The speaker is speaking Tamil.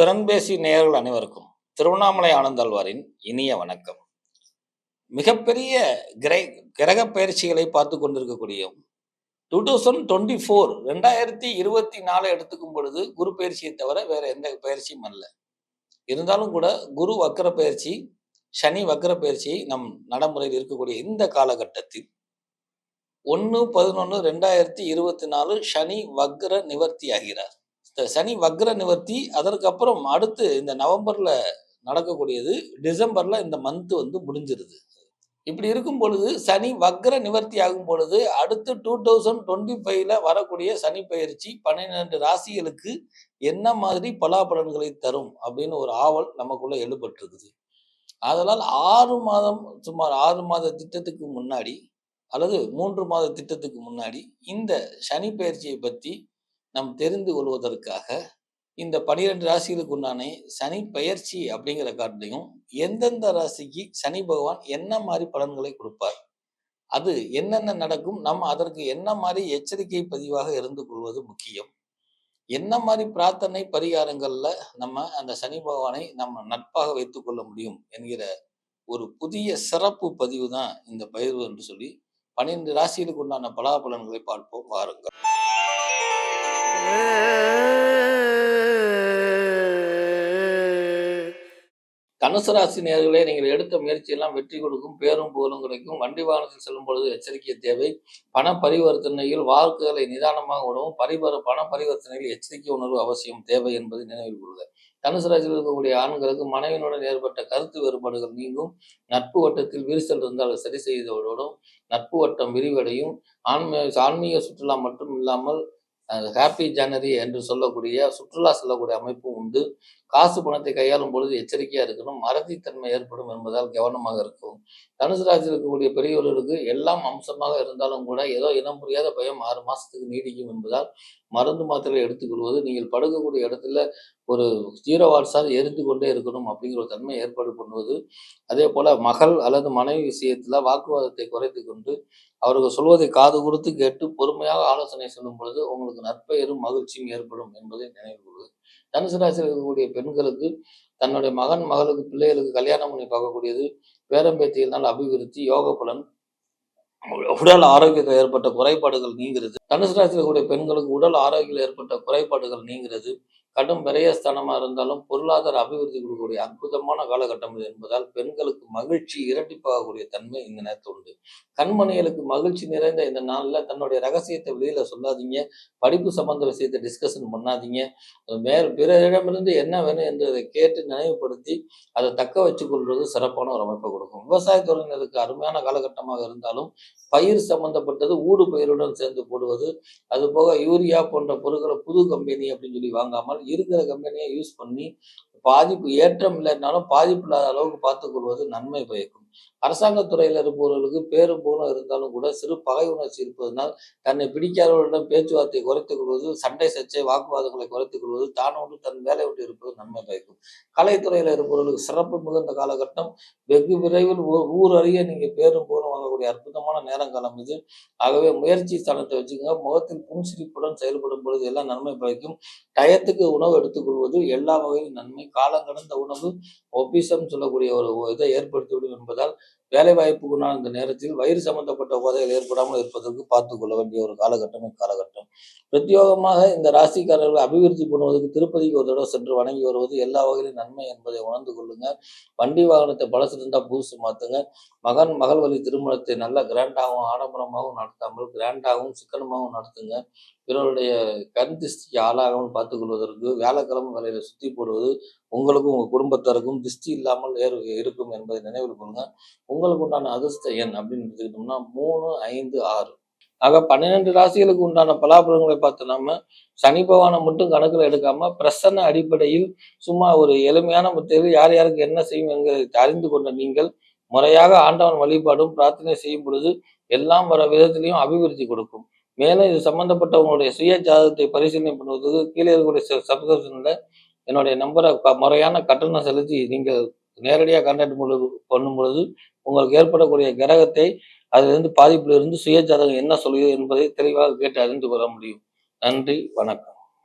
திறன்பேசி நேயர்கள் அனைவருக்கும் திருவண்ணாமலை ஆனந்தாழ்வாரின் இனிய வணக்கம். மிகப்பெரிய கிரை கிரக பயிற்சிகளை பார்த்து கொண்டிருக்கக்கூடிய டூ தௌசண்ட் டுவெண்ட்டி ஃபோர் ரெண்டாயிரத்தி இருபத்தி நாலு எடுத்துக்கும் பொழுது குரு பயிற்சியை தவிர வேற எந்த பயிற்சியும் அல்ல. இருந்தாலும் கூட குரு வக்கர பயிற்சி சனி வக்கர பயிற்சி நம் நடைமுறையில் இருக்கக்கூடிய இந்த காலகட்டத்தில் ஒன்று பதினொன்று ரெண்டாயிரத்தி இருபத்தி நாலு சனி வக்ர நிவர்த்தி ஆகிறார் சனி வக்ர நிவர்த்தி அதற்கப்புறம் அடுத்து இந்த நவம்பர்ல நடக்கக்கூடியது டிசம்பர்ல இந்த மந்த் வந்து முடிஞ்சிருது. இப்படி இருக்கும் பொழுது சனி வக்ர நிவர்த்தி ஆகும் பொழுது அடுத்து டூ தௌசண்ட் டுவெண்ட்டி ஃபைவ்ல வரக்கூடிய சனி பயிற்சி பன்னிரெண்டு ராசிகளுக்கு என்ன மாதிரி பலாபலன்களை தரும் அப்படின்னு ஒரு ஆவல் நமக்குள்ள எழுபட்டிருக்குது அதனால் ஆறு மாதம் சுமார் ஆறு மாத திட்டத்துக்கு முன்னாடி அல்லது மூன்று மாத திட்டத்துக்கு முன்னாடி இந்த சனி பயிற்சியை பற்றி நாம் தெரிந்து கொள்வதற்காக இந்த பனிரெண்டு ராசிகளுக்கு உண்டான சனி பயிற்சி அப்படிங்கிற கார்டையும் எந்தெந்த ராசிக்கு சனி பகவான் என்ன மாதிரி பலன்களை கொடுப்பார் அது என்னென்ன நடக்கும் நம்ம அதற்கு என்ன மாதிரி எச்சரிக்கை பதிவாக இருந்து கொள்வது முக்கியம். என்ன மாதிரி பிரார்த்தனை பரிகாரங்கள்ல நம்ம அந்த சனி பகவானை நம்ம நட்பாக வைத்துக் கொள்ள முடியும் என்கிற ஒரு புதிய சிறப்பு பதிவு தான் இந்த பயிர்வு என்று சொல்லி பன்னிரண்டு ராசிகளுக்கு உண்டான பலாபலன்களை பார்ப்போம் வாருங்கள். தனுசு ராசி நேர்களே நீங்கள் எடுத்த முயற்சியெல்லாம் வெற்றி கொடுக்கும் பேரும் புகழும் கிடைக்கும். வண்டி வாகனத்தில் செல்லும் பொழுது எச்சரிக்கை தேவை. பண பரிவர்த்தனையில் வாக்குகளை நிதானமாக விடவும் பரிவர பண பரிவர்த்தனையில் எச்சரிக்கை உணர்வு அவசியம் தேவை என்பதை நினைவில் கொள்க. தனுசு ராசியில் இருக்கக்கூடிய ஆண்களுக்கு மனைவியுடன் ஏற்பட்ட கருத்து வேறுபாடுகள் நீங்கும். நட்பு வட்டத்தில் விரிசல் இருந்தால் சரி செய்தவரோடும் நட்பு வட்டம் விரிவடையும். ஆன்மீக ஆன்மீக சுற்றுலா மட்டும் இல்லாமல் ஹாப்பி ஜனவரி என்று சொல்லக்கூடிய சுற்றுலா செல்லக்கூடிய அமைப்பும் உண்டு. காசு பணத்தை கையாளும் பொழுது எச்சரிக்கையாக இருக்கணும். மறதித்தன்மை ஏற்படும் என்பதால் கவனமாக இருக்கும் தனுசு ராசியில் இருக்கக்கூடிய பெரியவர்களுக்கு எல்லாம் அம்சமாக இருந்தாலும் கூட ஏதோ இனம் புரியாத பயம் ஆறு மாசத்துக்கு நீடிக்கும் என்பதால் மருந்து மாத்திரை எடுத்துக்கொள்வது நீங்கள் படுக்கக்கூடிய இடத்துல ஒரு ஜீரோ வாட்ஸால் எரிந்து கொண்டே இருக்கணும் அப்படிங்கிற ஒரு தன்மை ஏற்பாடு பண்ணுவது. அதே போல மகள் அல்லது மனைவி விஷயத்துல வாக்குவாதத்தை குறைத்து கொண்டு அவர்கள் சொல்வதை காது கொடுத்து கேட்டு பொறுமையாக ஆலோசனை சொல்லும் பொழுது உங்களுக்கு நற்பெயரும் மகிழ்ச்சியும் ஏற்படும் என்பதை நினைவு கொள்வது தனுசு ராசியில் இருக்கக்கூடிய பெண்களுக்கு தன்னுடைய மகன் மகளுக்கு பிள்ளைகளுக்கு கல்யாணம் பண்ணி பார்க்கக்கூடியது. பேரம்பேத்தியினால் அபிவிருத்தி யோக பலன். உடல் ஆரோக்கியத்தில் ஏற்பட்ட குறைபாடுகள் நீங்கிறது. தனுசு ராசியில் இருக்கக்கூடிய பெண்களுக்கு உடல் ஆரோக்கியத்தில் ஏற்பட்ட குறைபாடுகள் நீங்கிறது. கடும் விரயஸ்தானமாக இருந்தாலும் பொருளாதார அபிவிருத்தி கொடுக்கக்கூடிய அற்புதமான காலகட்டம் இது என்பதால் பெண்களுக்கு மகிழ்ச்சி இரட்டிப்பாகக்கூடிய தன்மை இந்த நேரத்தில் உண்டு. கண்மணிகளுக்கு மகிழ்ச்சி நிறைந்த இந்த நாளில் தன்னுடைய ரகசியத்தை வெளியில் சொல்லாதீங்க. படிப்பு சம்பந்த விஷயத்தை டிஸ்கஷன் பண்ணாதீங்க. வேறு பிறரிடமிருந்து என்ன வேணும் என்றதை கேட்டு நினைவுபடுத்தி அதை தக்க வச்சுக் கொள்வது சிறப்பான ஒரு அமைப்பை கொடுக்கும். விவசாயத்துறையினருக்கு அருமையான காலகட்டமாக இருந்தாலும் பயிர் சம்பந்தப்பட்டது ஊடு பயிருடன் சேர்ந்து போடுவது அதுபோக யூரியா போன்ற பொருட்களை புது கம்பெனி அப்படின்னு சொல்லி வாங்காமல் இருக்கிற கம்பெனியை யூஸ் பண்ணி பாதிப்பு ஏற்றம் இல்லைனாலும் பாதிப்பு இல்லாத அளவுக்கு பார்த்துக் கொள்வது நன்மை பயக்கும். அரசாங்க துறையில் இருப்பவர்களுக்கு பேரும் போலும் இருந்தாலும் கூட சிறு பகை உணர்ச்சி இருப்பதனால் தன்னை பிடிக்காதவர்களிடம் பேச்சுவார்த்தை குறைத்துக் கொள்வது சண்டை சர்ச்சை வாக்குவாதங்களை குறைத்துக் கொள்வது தானோடு தன் வேலை விட்டு இருப்பது நன்மை பயக்கும். கலைத்துறையில் இருப்பவர்களுக்கு சிறப்பு மிகுந்த காலகட்டம் வெகு விரைவில் ஊர் அறிய நீங்க பேரும் போரும் வாங்கக்கூடிய அற்புதமான நேரங்காலம் இது. ஆகவே முயற்சி ஸ்தானத்தை வச்சுக்கோங்க. முகத்தில் புன்சிரிப்புடன் செயல்படும் பொழுது எல்லாம் நன்மை பயக்கும். டயத்துக்கு உணவு எடுத்துக்கொள்வது எல்லா வகையிலும் நன்மை. காலம் கடந்த உணவு ஒபிசம் சொல்லக்கூடிய ஒரு இதை ஏற்படுத்திவிடும் என்பதால் வேலை வாய்ப்புக்குண்டான இந்த நேரத்தில் வயிறு சம்பந்தப்பட்ட உபாதைகள் ஏற்படாமல் இருப்பதற்கு பார்த்து கொள்ள வேண்டிய ஒரு காலகட்டம் இக்காலகட்டம். பிரத்யோகமாக இந்த ராசிக்காரர்களை அபிவிருத்தி பண்ணுவதற்கு திருப்பதிக்கு ஒரு தடவை சென்று வணங்கி வருவது எல்லா வகையிலும் நன்மை என்பதை உணர்ந்து கொள்ளுங்க. வண்டி வாகனத்தை பழசிருந்தா புதுசு மாத்துங்க. மகன் மகள் வழி திருமணத்தை நல்ல கிராண்டாகவும் ஆடம்பரமாகவும் நடத்தாமல் கிராண்டாகவும் சிக்கனமாகவும் நடத்துங்க. பிறருடைய கண் ஆளாகவும் ஆளாகாமல் கொள்வதற்கு வியாழக்கிழமை வேலையில சுத்தி போடுவது உங்களுக்கும் உங்க குடும்பத்தாருக்கும் திஷ்டி இல்லாமல் ஏறு இருக்கும் என்பதை நினைவில் கொள்ளுங்க. உங்களுக்கு உண்டான அதிர்ஷ்ட எண் அப்படின்னு எடுத்துக்கிட்டோம்னா மூணு ஐந்து ஆறு. ஆக பன்னிரெண்டு ராசிகளுக்கு உண்டான பலாபலங்களை பார்த்து நம்ம சனி பகவானை மட்டும் கணக்கில் எடுக்காம பிரசன்ன அடிப்படையில் சும்மா ஒரு எளிமையான முத்தையில் யார் யாருக்கு என்ன செய்யும் என்கிறதை அறிந்து கொண்ட நீங்கள் முறையாக ஆண்டவன் வழிபாடும் பிரார்த்தனை செய்யும் பொழுது எல்லாம் வர விதத்திலையும் அபிவிருத்தி கொடுக்கும். மேலும் இது சம்பந்தப்பட்டவங்களுடைய சுய ஜாதகத்தை பரிசீலனை பண்ணுவதற்கு கீழே இருக்கக்கூடிய சப்ஸ்கிரிப்ஷனில் என்னுடைய நம்பரை முறையான கட்டணம் செலுத்தி நீங்கள் நேரடியாக கான்டாக்ட் பண்ணும் பொழுது உங்களுக்கு ஏற்படக்கூடிய கிரகத்தை அதிலிருந்து பாதிப்பிலிருந்து சுய ஜாதகம் என்ன சொல்கிறது என்பதை தெளிவாக கேட்டு அறிந்து கொள்ள முடியும். நன்றி வணக்கம்.